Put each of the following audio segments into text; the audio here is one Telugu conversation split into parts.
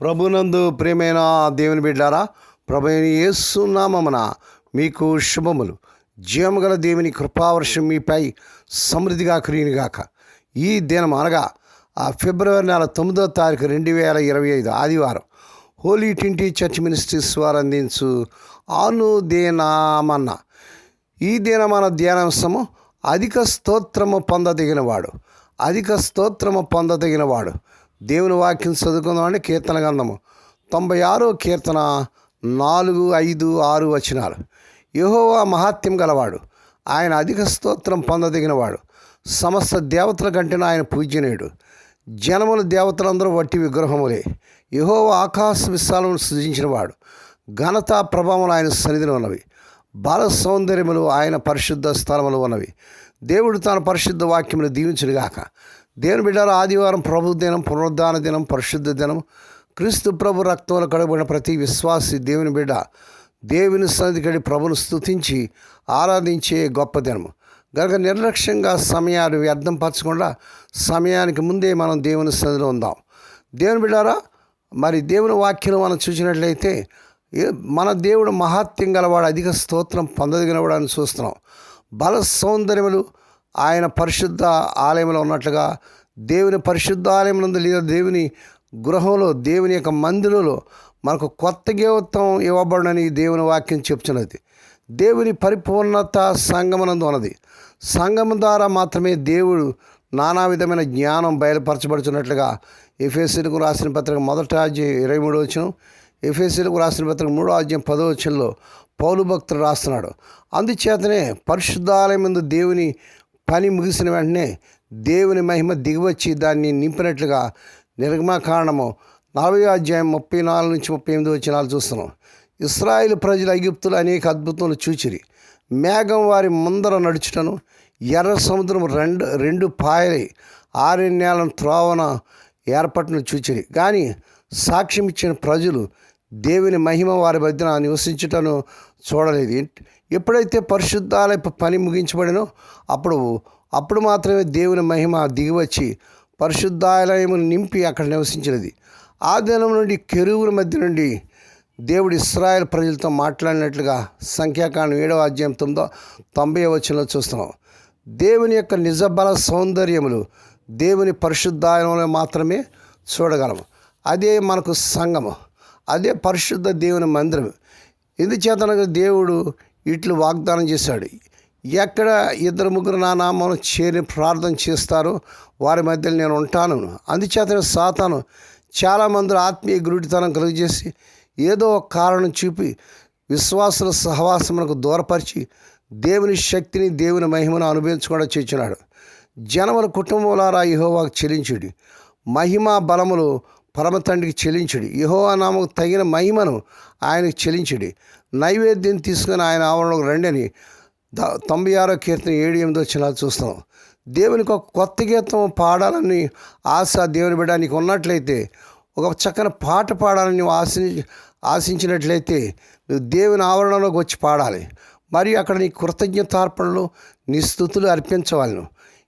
ప్రభునందు ప్రియమైన దేవుని బిడ్డారా ప్రభు ఏసునామమున మీకు శుభములు. జీవముగల దేవుని కృపావర్షం మీపై సమృద్ధిగా కురియునిగాక ఈ దినం అనగా ఆ ఫిబ్రవరి నెల తొమ్మిదో తారీఖు రెండు వేల ఇరవై ఐదు ఆదివారం హోలీ ట్వంటీ చర్చ్ మినిస్ట్రీస్ వారు అందించు ఆను దేనామన్న ఈ దినమన ధ్యానాంశము అధిక స్తోత్రము పొందదగినవాడు. అధిక స్తోత్రము పొందదగినవాడు. దేవుని వాక్యం చదువుకుందామంటే కీర్తన గంధము తొంభై ఆరో కీర్తన నాలుగు ఐదు ఆరు వచనాలు. యహోవా మహాత్యం గలవాడు. ఆయన అధిక స్తోత్రం పొందదగినవాడు. సమస్త దేవతల కంటే ఆయన పూజ్యనేయుడు. జనముల దేవతలందరూ వట్టి విగ్రహములే. యెహోవా ఆకాశ విశాలను సృజించినవాడు. ఘనత ప్రభావములు ఆయన సన్నిధిలో ఉన్నవి. బాల సౌందర్యములు ఆయన పరిశుద్ధ స్థలములు ఉన్నవి. దేవుడు తన పరిశుద్ధ వాక్యములు దీవించుడుగాక దేవుని బిడ్డారు ఆదివారం ప్రభు దినం పునరుద్ధాన దినం పరిశుద్ధ దినం. క్రీస్తు ప్రభు రక్తంలో కడబడిన ప్రతి విశ్వాసి దేవుని బిడ్డ దేవుని సన్నిధికడి ప్రభును స్తుతించి ఆరాధించే గొప్ప దినం. గనక నిర్లక్ష్యంగా సమయాన్ని వ్యర్థం పరచకుండా సమయానికి ముందే మనం దేవుని సన్నిధిలో ఉందాం. దేవుని బిడ్డారా మరి దేవుని వాక్యం మనం చూసినట్లయితే ఏ- మన దేవుడు మహాత్యం గలవాడు అధిక స్తోత్రం పొందదగినవాడు అని చూస్తున్నాం. బల సౌందర్యములు ఆయన పరిశుద్ధ ఆలయంలో ఉన్నట్లుగా దేవుని పరిశుద్ధ ఆలయంలో లేదా దేవుని గృహంలో దేవుని యొక్క మందిరంలో మనకు కొత్త గేవత్వం ఇవ్వబడనని దేవుని వాక్యం చెప్తున్నది. దేవుని పరిపూర్ణత సంగమనందు ఉన్నది. సంగమం ద్వారా మాత్రమే దేవుడు నానా విధమైన జ్ఞానం బయలుపరచబడుతున్నట్లుగా ఎఫ్ఎస్సీలకు రాసిన పత్రిక మొదట అధ్యాయం ఇరవై మూడు వచ్చిన ఎఫ్ఎస్సీలకు రాసిన పత్రిక మూడో అధ్యాయం పదో వచ్చంలో పౌలు భక్తులు రాస్తున్నాడు. అందుచేతనే పరిశుద్ధాలయం ముందు దేవుని పని ముగిసిన వెంటనే దేవుని మహిమ దిగివచ్చి దాన్ని నింపినట్లుగా నిర్గమాకాండము నలభై అధ్యాయం ముప్పై నాలుగు నుంచి ముప్పై ఎనిమిది వచ్చినాలు చూస్తున్నాం. ఇస్రాయిల్ ప్రజలు ఐగుప్తులు అనేక అద్భుతములు చూచిరి. మేఘం వారి ముందర నడుచుటను ఎర్ర సముద్రం రెండు రెండు పాయలై ఆరణ్యాలను త్రోవన ఏర్పట్టును చూచిరి. కానీ సాక్ష్యం ఇచ్చిన ప్రజలు దేవుని మహిమ వారి మధ్యన నివసించుటను చూడలేదు. ఎప్పుడైతే పరిశుద్ధాల పని ముగించబడినో అప్పుడు అప్పుడు మాత్రమే దేవుని మహిమ దిగివచ్చి పరిశుద్ధాలయమును నింపి అక్కడ నివసించినది. ఆ దినం నుండి కెరువుల మధ్య నుండి దేవుడు ఇస్రాయల్ ప్రజలతో మాట్లాడినట్లుగా సంఖ్యాకాండం ఏడవ అధ్యాయం తొమ్మిదో తొంభై వచ్చినలో చూస్తున్నాం. దేవుని యొక్క నిజబల సౌందర్యములు దేవుని పరిశుద్ధాయంలో మాత్రమే చూడగలము. అదే మనకు సంగము. అదే పరిశుద్ధ దేవుని మందిరం. ఎందుచేతనగా దేవుడు ఇట్లు వాగ్దానం చేశాడు. ఎక్కడ ఇద్దరు ముగ్గురు నా నామం చేరి ప్రార్థన చేస్తారో వారి మధ్యలో నేను ఉంటాను. అందుచేతనే సాతాను చాలామంది ఆత్మీయ గురుడితనం కలుగజేసి ఏదో ఒక కారణం చూపి విశ్వాసుల సహవాసములకు దూరపరిచి దేవుని శక్తిని దేవుని మహిమను అనుభవించకుండా చేర్చున్నాడు. జనముల కుటుంబాలారా యహోవాకు చెల్లించుడి. మహిమ బలములు పరమ తండ్రికి చెల్లించుడి యెహోవా నామకు తగిన మహిమను ఆయనకు చెల్లించుడి నైవేద్యం తీసుకుని ఆయన ఆవరణకు రండి అని ద- తొంభై ఆరో కీర్తన ఏడు ఎనిమిది వచ్చిన చూస్తాం. దేవునికి ఒక కొత్త గీతం పాడాలని ఆశ దేవుని బిడ్డ నీకు ఉన్నట్లయితే ఒక చక్కని పాట పాడాలని నువ్వు ఆశి ఆశించినట్లయితే నువ్వు దేవుని ఆవరణలోకి వచ్చి పాడాలి. మరియు అక్కడ నీ కృతజ్ఞతార్పణలు నీ స్థుతులు అర్పించవాలి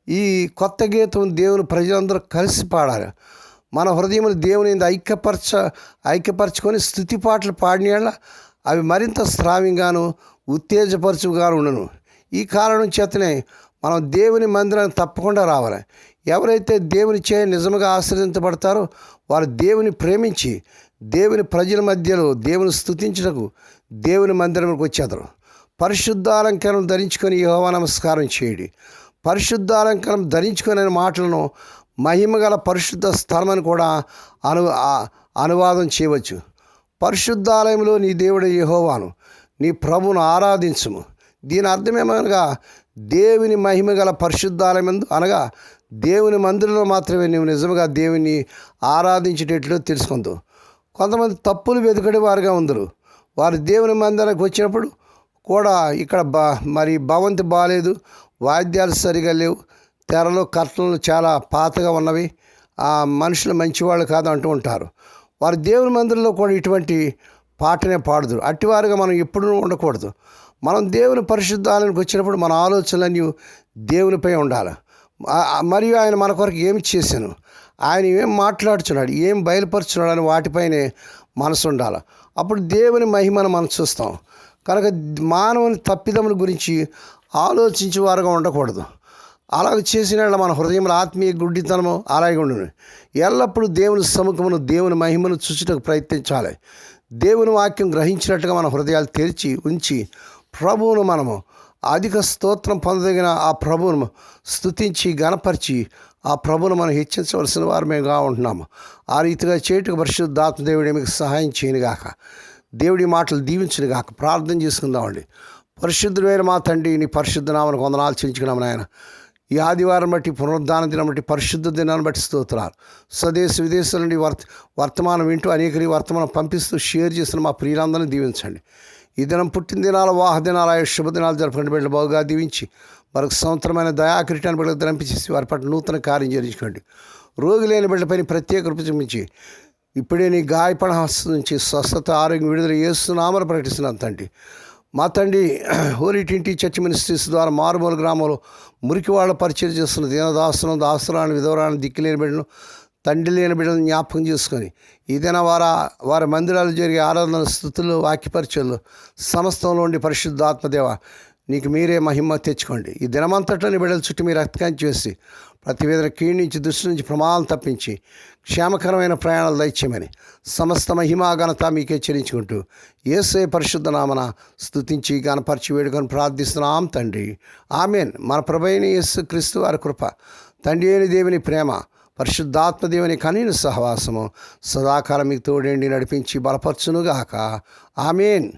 ఈ కొత్త గీతం దేవుని ప్రజలందరూ కలిసి పాడాలి. మన హృదయములు దేవుని ఐక్యపరచ ఐక్యపరచుకొని స్థుతి పాటలు పాడిన అవి మరింత శ్రావ్యంగాను ఉత్తేజపరచుగాను ఉండను. ఈ కారణం చేతనే మనం దేవుని మందిరానికి తప్పకుండా రావాలి. ఎవరైతే దేవుని చే నిజముగా ఆశ్రయించబడతారో వారు దేవుని ప్రేమించి దేవుని ప్రజల మధ్యలో దేవుని స్థుతించుటకు దేవుని మందిరంకి వచ్చేదరు పరిశుద్ధాలంకరణ ధరించుకొని యోహ నమస్కారం చేయడి. పరిశుద్ధాలంకరం ధరించుకొని మాటలను మహిమగల పరిశుద్ధ స్థలమని కూడా అను అనువాదం చేయవచ్చు. పరిశుద్ధాలయంలో నీ దేవుడు యహోవాను నీ ప్రభువును ఆరాధించుము. దీని అర్థమేమనగా దేవుని మహిమ గల పరిశుద్ధాలయమందు అనగా దేవుని మందిరంలో మాత్రమే నువ్వు నిజంగా దేవుని ఆరాధించేటట్లు తెలుసుకుందు కొంతమంది తప్పులు వెతుకడి వారుగా ఉందరు. వారు దేవుని మందిరానికి వచ్చినప్పుడు కూడా ఇక్కడ బా మరి భవంతి బాగాలేదు వాద్యాలు సరిగా లేవు. తెరలు కట్టలు చాలా పాతగా ఉన్నవి. ఆ మనుషులు మంచివాళ్ళు కాదు అంటూ ఉంటారు. వారు దేవుని మందిరంలో కూడా ఇటువంటి పాటనే పాడుదురు అట్టివారుగా మనం ఎప్పుడూ ఉండకూడదు. మనం దేవుని పరిశుద్ధాలయానికి వచ్చినప్పుడు మన ఆలోచనలన్నీ దేవునిపై ఉండాలి. మరియు ఆయన మన కొరకు ఏమి చేశాను? ఆయన ఏం మాట్లాడుచున్నాడు? ఏం బయలుపరుచున్నాడు అని వాటిపైనే మనసు ఉండాలి. అప్పుడు దేవుని మహిమను మనం చూస్తాం. కనుక మానవుని తప్పిదముల గురించి ఆలోచించే వారుగా ఉండకూడదు. అలాగ చేసిన మన హృదయంలో ఆత్మీయ గుడ్డితనము అలాగే ఉండును. ఎల్లప్పుడూ దేవుని సముఖమును దేవుని మహిమను చూచుటకు ప్రయత్నించాలి. దేవుని వాక్యం గ్రహించినట్టుగా మన హృదయాలు తెరిచి ఉంచి ప్రభువును మనము అధిక స్తోత్రం పొందదగిన ఆ ప్రభువును స్తుతించి గణపరిచి ఆ ప్రభువును మనం హెచ్చించవలసిన వారు మేముగా ఉంటున్నాము. ఆ రీతిగా చేటుకు పరిశుద్ధాత్మ దేవుడే మీకు సహాయం చేయనుగాక. దేవుడి మాటలు దీవించను గాక ప్రార్థన చేసుకుందామండి. పరిశుద్ధుడైన మా తండ్రి నీ పరిశుద్ధ నామను కొందనాలు చెల్లించుకున్నాం నాయన. ఈ ఆదివారం బట్టి పునరుద్ధాన దినం బట్టి పరిశుద్ధ దినాన్ని బట్టి స్తోత్రాలు. స్వదేశ విదేశాల నుండి వర్త వర్తమానం వింటూ అనేకరి వర్తమానం పంపిస్తూ షేర్ చేసిన మా ప్రియులందరినీ దీవించండి. ఈ దినం పుట్టిన దినాల వాహ దినాల ఆయా శుభదినాలు జరపండి బిడ్డలు బాగుగా దీవించి మరొక సంవత్సరమైన దయాకిరీటాన్ని బిడ్డలు ధరింపించేసి వారి పట్ల నూతన కార్యం చేయించుకోండి రోగి లేని బిడ్డపైన ప్రత్యేక రూప చూపించి ఇప్పుడే నీ గాయపడ హస్త నుంచి స్వస్థత ఆరోగ్యం విడుదల చేస్తున్నామని ప్రకటిస్తున్నాను తండ్రి. మా తండ్రి హోరిటింటి చర్చ్ మినిస్ట్రీస్ ద్వారా మారుమూల గ్రామంలో మురికి వాళ్ళ పరిచయం చేస్తున్న దీనదాసులను దాసురాన్ని విధవరాన్ని దిక్కులేని బిడ్డను తండ్రి లేని బిడ్డలను జ్ఞాపకం చేసుకొని ఏదైనా వార వారి మందిరాలు జరిగే ఆరాధన స్థుతులు వాక్యపరిచయలు సమస్తంలో ఉండి పరిశుద్ధాత్మదేవ నీకు మీరే మహిమ తెచ్చుకోండి. ఈ దినమంతట్లోని బిడ్డల చుట్టూ మీరు రక్తకాంతి చేసి ప్రతివేదన నుంచి దృష్టి నుంచి ప్రమాదం తప్పించి క్షేమకరమైన ప్రయాణాలు దయచేయమని సమస్త మహిమా ఘనత మీకే చెల్లించుకుంటూ ఏసే పరిశుద్ధ నామన స్థుతించి గనపరిచి వేడుకొని ప్రార్థిస్తున్నాం తండ్రి. ఆమెన్. మన ప్రభైన యేసు క్రీస్తు వారి కృప తండ్రి అయిన దేవుని ప్రేమ పరిశుద్ధాత్మ దేవుని కనీన సహవాసము సదాకాలం మీకు తోడేండి నడిపించి బలపరచునుగాక. ఆమెన్.